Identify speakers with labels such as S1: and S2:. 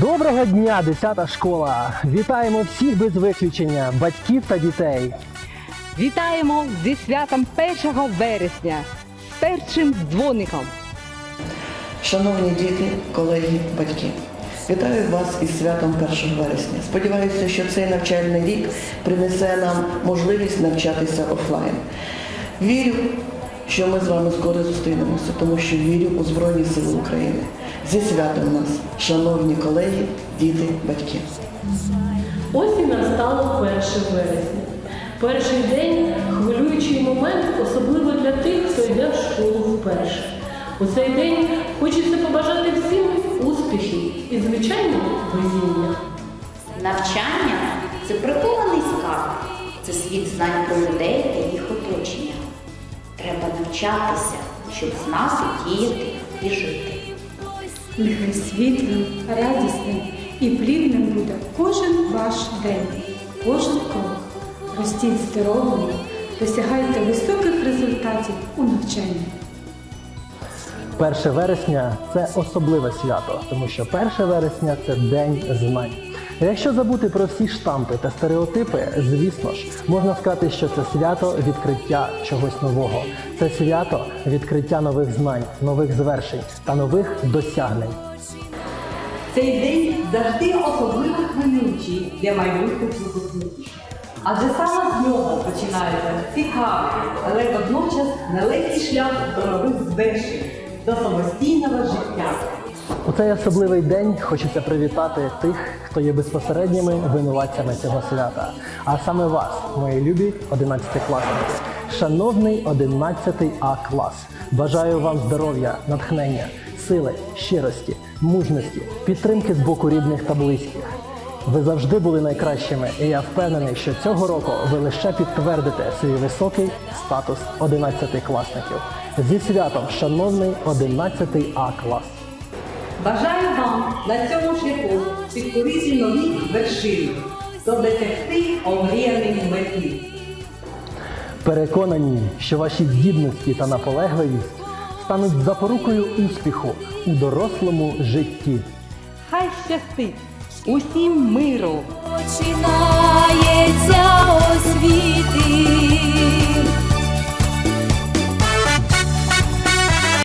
S1: Доброго дня, 10 школа! Вітаємо всіх без виключення, батьків та дітей.
S2: Вітаємо зі святом 1 вересня з першим дзвоником.
S3: Шановні діти, колеги, батьки, вітаю вас із святом 1 вересня. Сподіваюся, що цей навчальний рік принесе нам можливість навчатися офлайн. Вірю, що ми з вами скоро зустрінемося, тому що вірю у Збройні Сили України. Зі святом нас, шановні колеги, діти, батьки.
S4: Ось і настало 1 вересня. Перший день хвилюючий момент, особливо для тих, хто йде в школу вперше. У цей день хочеться побажати всім успіхів і, звичайно, везіння.
S5: Навчання це прихований скарб, це світ знань про людей та їх оточення. Треба навчатися, щоб знати, діяти і жити.
S6: Нехай світлим, радісним і плідним буде кожен ваш день, кожен крок. Ростіть здоровими, досягайте високих результатів у навчанні.
S1: 1 вересня це особливе свято, тому що 1 вересня це день знань. Якщо забути про всі штампи та стереотипи, звісно ж, можна сказати, що це свято відкриття чогось нового. Це свято відкриття нових знань, нових звершень та нових досягнень.
S7: Цей день завжди особливо хвилюючий для майбутніх випускників. Адже саме з нього починається цікавий, але водночас нелегкий шлях до нових звершень, до самостійного життя.
S1: У цей особливий день хочеться привітати тих, хто є безпосередніми винуватцями цього свята. А саме вас, мої любі 11 класники. Шановний 11 А клас. Бажаю вам здоров'я, натхнення, сили, щирості, мужності, підтримки з боку рідних та близьких. Ви завжди були найкращими, і я впевнений, що цього року ви лише підтвердите свій високий статус 11 класників. Зі святом, шановний 11 А клас.
S7: Бажаю вам на цьому шляху підкорити нові вершини, то досягти омріяних метів.
S1: Переконані, що ваші здібності та наполегливість стануть запорукою успіху у дорослому житті.
S2: Хай щастить усім миру!
S8: Починається освіти,